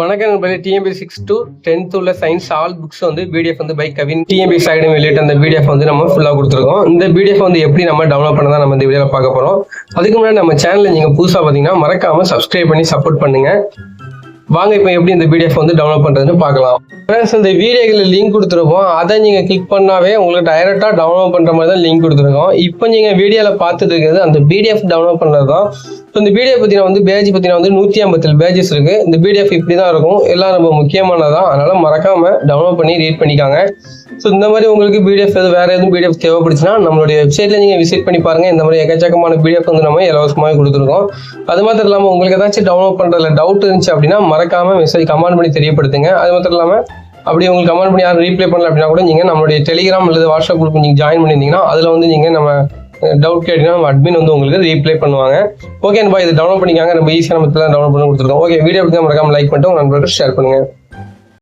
வணக்கம் நண்பர்களே. TMP six to tenth உள்ள சயின்ஸ் ஆல் புக்ஸ் வந்து பிடிஎஃப் வந்து பை கவின் டிஎம்பி சைடு வெளியிட்ட அந்த பிடிஎஃப் வந்து நம்ம ஃபுல்லாக கொடுத்துருக்கோம். இந்த பிடிஎஃப் வந்து எப்படி நம்ம டவுன்லோட் பண்ண தான் நம்ம இந்த வீடியோவில் பார்க்க போகிறோம் அதுக்கு முன்னாடி நம்ம சேனலில் நீங்கள் புதுசாக பார்த்தீங்கன்னா மறக்காமல் சப்ஸ்கிரைப் பண்ணி சப்போர்ட் பண்ணுங்கள் வாங்க இப்போ எப்படி இந்த பிடிஎஃப் வந்து டவுன்லோட் பண்ணுறதுன்னு பார்க்கலாம். ஃப்ரெண்ட்ஸ் இந்த வீடியோக்கில் லிங்க் கொடுத்துருப்போம் அதை நீங்கள் கிளிக் பண்ணாவே உங்களுக்கு டைரெக்டாக டவுன்லோட் பண்ணுற மாதிரி தான் லிங்க் கொடுத்துருக்கோம். இப்போ நீங்கள் வீடியோவில் பார்த்துட்டு இருக்கிறது அந்த பிடிஎஃப் டவுன்லோட் பண்ணுறது தான் ஸோ இந்த பிடிஎஃப் பார்த்தீங்கன்னா வந்து பேஜ் பார்த்தீங்கன்னா வந்து நூற்றி ஐம்பத்தேழு பேஜஸ் இருக்குது இந்த பிடிஎஃப் இப்படி தான் இருக்கும். எல்லாம் ரொம்ப முக்கியமானதான் அதனால் மறக்காமல் டவுன்லோட் பண்ணி ரீட் பண்ணிக்காங்க. ஸோ இந்த மாதிரி உங்களுக்கு பிடிஎஃப் எது வேறு எதுவும் பிடிஎஃப் தேவைப்படுச்சுன்னா நம்மளுடைய வெப்சைட்டில் நீங்கள் விசிட் பண்ணி பாருங்கள் இந்த மாதிரி எக்கச்சக்கமான பிடிஎஃப் வந்து நம்ம இலவசமாகவே கொடுத்துருக்கோம். அது மாத்திரம் இல்லாமல் உங்களுக்கு ஏதாச்சும் டவுன்லோட் பண்ணுறதுல டவுட் இருந்துச்சு அப்படின்னா மறக்காமல் மெசேஜ் கமெண்ட் பண்ணி தெரியப்படுத்துங்க. அது மாத்திரம் இல்லாமல் அப்படி உங்களுக்கு கமெண்ட் பண்ணி யாரும் ரீப்ளை பண்ணல அப்படின்னா கூட நீங்கள் நம்மளுடைய டெலிகிராம் அல்லது வாட்ஸ்அப் குரூப் நீங்கள் ஜாயின் பண்ணியிருந்தீங்கன்னா அதில் வந்து நீங்கள் நம்ம டவுட் கேட்டீங்கன்னா அட்மின் வந்து உங்களுக்கு ரீப்ளை பண்ணுவாங்க. ஓகே நம்ம இது டவுன்லோட் பண்ணிக்காங்க. நம்ம ஈஸியாக நம்ம டவுன்லோட் பண்ணி கொடுத்துருக்கோம். ஓகே வீடியோ பற்றி மறக்காம லைக் பண்ணிட்டு உங்கள் நண்பர்களுக்கு ஷேர் பண்ணுங்கள்